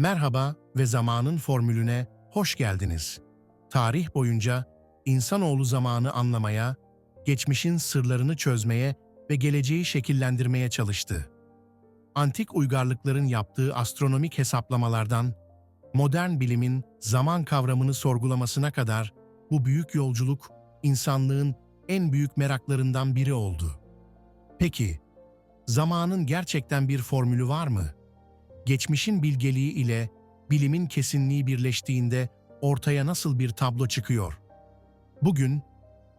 Merhaba ve zamanın formülüne hoş geldiniz. Tarih boyunca insanoğlu zamanı anlamaya, geçmişin sırlarını çözmeye ve geleceği şekillendirmeye çalıştı. Antik uygarlıkların yaptığı astronomik hesaplamalardan modern bilimin zaman kavramını sorgulamasına kadar bu büyük yolculuk insanlığın en büyük meraklarından biri oldu. Peki, zamanın gerçekten bir formülü var mı? Geçmişin bilgeliği ile bilimin kesinliği birleştiğinde ortaya nasıl bir tablo çıkıyor? Bugün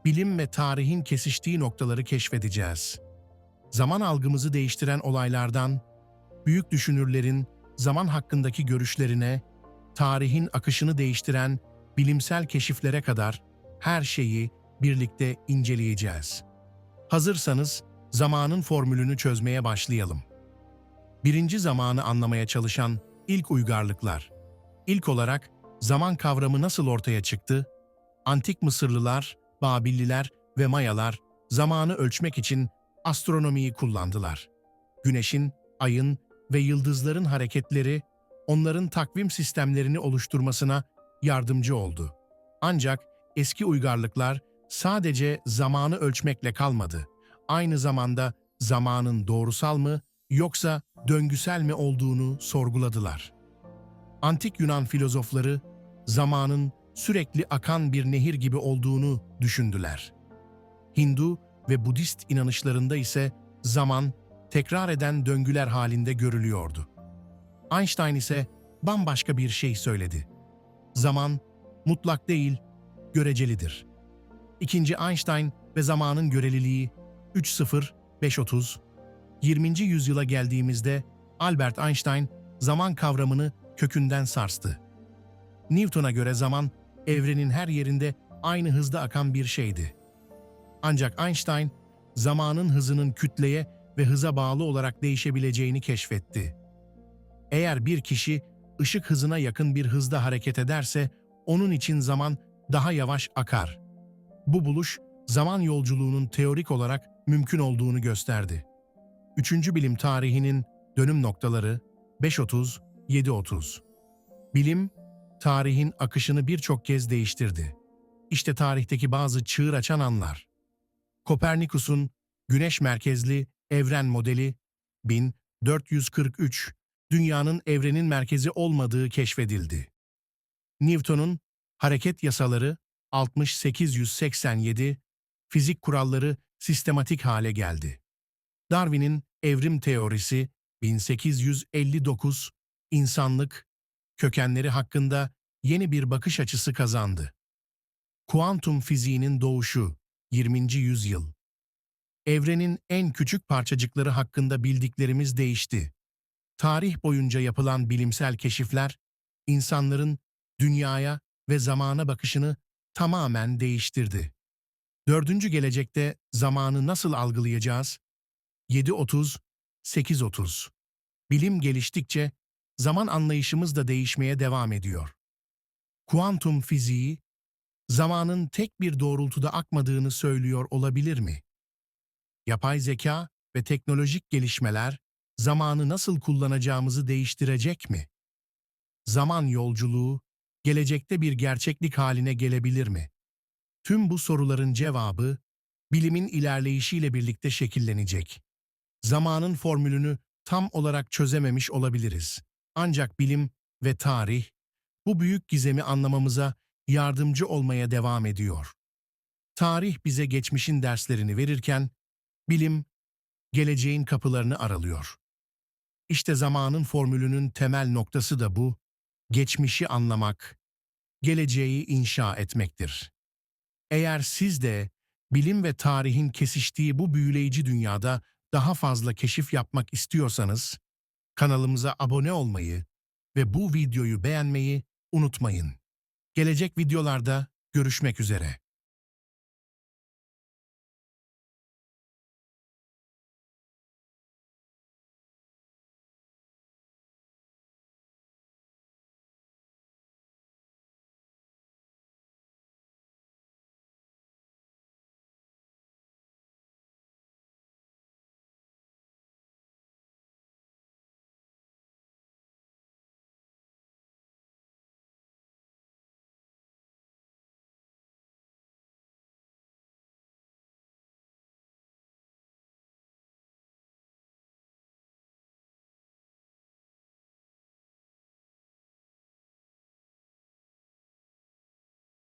bilim ve tarihin kesiştiği noktaları keşfedeceğiz. Zaman algımızı değiştiren olaylardan, büyük düşünürlerin zaman hakkındaki görüşlerine, tarihin akışını değiştiren bilimsel keşiflere kadar her şeyi birlikte inceleyeceğiz. Hazırsanız zamanın formülünü çözmeye başlayalım. Birinci zamanı anlamaya çalışan ilk uygarlıklar. İlk olarak zaman kavramı nasıl ortaya çıktı? Antik Mısırlılar, Babilliler ve Mayalar zamanı ölçmek için astronomiyi kullandılar. Güneşin, ayın ve yıldızların hareketleri onların takvim sistemlerini oluşturmasına yardımcı oldu. Ancak eski uygarlıklar sadece zamanı ölçmekle kalmadı. Aynı zamanda zamanın doğrusal mı yoksa döngüsel mi olduğunu sorguladılar. Antik Yunan filozofları zamanın sürekli akan bir nehir gibi olduğunu düşündüler. Hindu ve Budist inanışlarında ise zaman tekrar eden döngüler halinde görülüyordu. Einstein ise bambaşka bir şey söyledi. Zaman mutlak değil, görecelidir. İkinci Einstein ve zamanın göreliliği 3.0-5.30 20. yüzyıla geldiğimizde Albert Einstein zaman kavramını kökünden sarstı. Newton'a göre zaman evrenin her yerinde aynı hızda akan bir şeydi. Ancak Einstein zamanın hızının kütleye ve hıza bağlı olarak değişebileceğini keşfetti. Eğer bir kişi ışık hızına yakın bir hızda hareket ederse onun için zaman daha yavaş akar. Bu buluş zaman yolculuğunun teorik olarak mümkün olduğunu gösterdi. Üçüncü bilim tarihinin dönüm noktaları 5.30-7.30. Bilim, tarihin akışını birçok kez değiştirdi. İşte tarihteki bazı çığır açan anlar. Kopernikus'un güneş merkezli evren modeli 1443, dünyanın evrenin merkezi olmadığı keşfedildi. Newton'un hareket yasaları 6887, fizik kuralları sistematik hale geldi. Darwin'in evrim teorisi 1859 insanlık kökenleri hakkında yeni bir bakış açısı kazandı. Kuantum fiziğinin doğuşu 20. yüzyıl. Evrenin en küçük parçacıkları hakkında bildiklerimiz değişti. Tarih boyunca yapılan bilimsel keşifler insanların dünyaya ve zamana bakışını tamamen değiştirdi. Dördüncü gelecekte zamanı nasıl algılayacağız? 7.30, 8.30. Bilim geliştikçe zaman anlayışımız da değişmeye devam ediyor. Kuantum fiziği, zamanın tek bir doğrultuda akmadığını söylüyor olabilir mi? Yapay zeka ve teknolojik gelişmeler zamanı nasıl kullanacağımızı değiştirecek mi? Zaman yolculuğu, gelecekte bir gerçeklik haline gelebilir mi? Tüm bu soruların cevabı, bilimin ilerleyişiyle birlikte şekillenecek. Zamanın formülünü tam olarak çözememiş olabiliriz. Ancak bilim ve tarih, bu büyük gizemi anlamamıza yardımcı olmaya devam ediyor. Tarih bize geçmişin derslerini verirken, bilim, geleceğin kapılarını aralıyor. İşte zamanın formülünün temel noktası da bu, geçmişi anlamak, geleceği inşa etmektir. Eğer siz de bilim ve tarihin kesiştiği bu büyüleyici dünyada daha fazla keşif yapmak istiyorsanız, kanalımıza abone olmayı ve bu videoyu beğenmeyi unutmayın. Gelecek videolarda görüşmek üzere.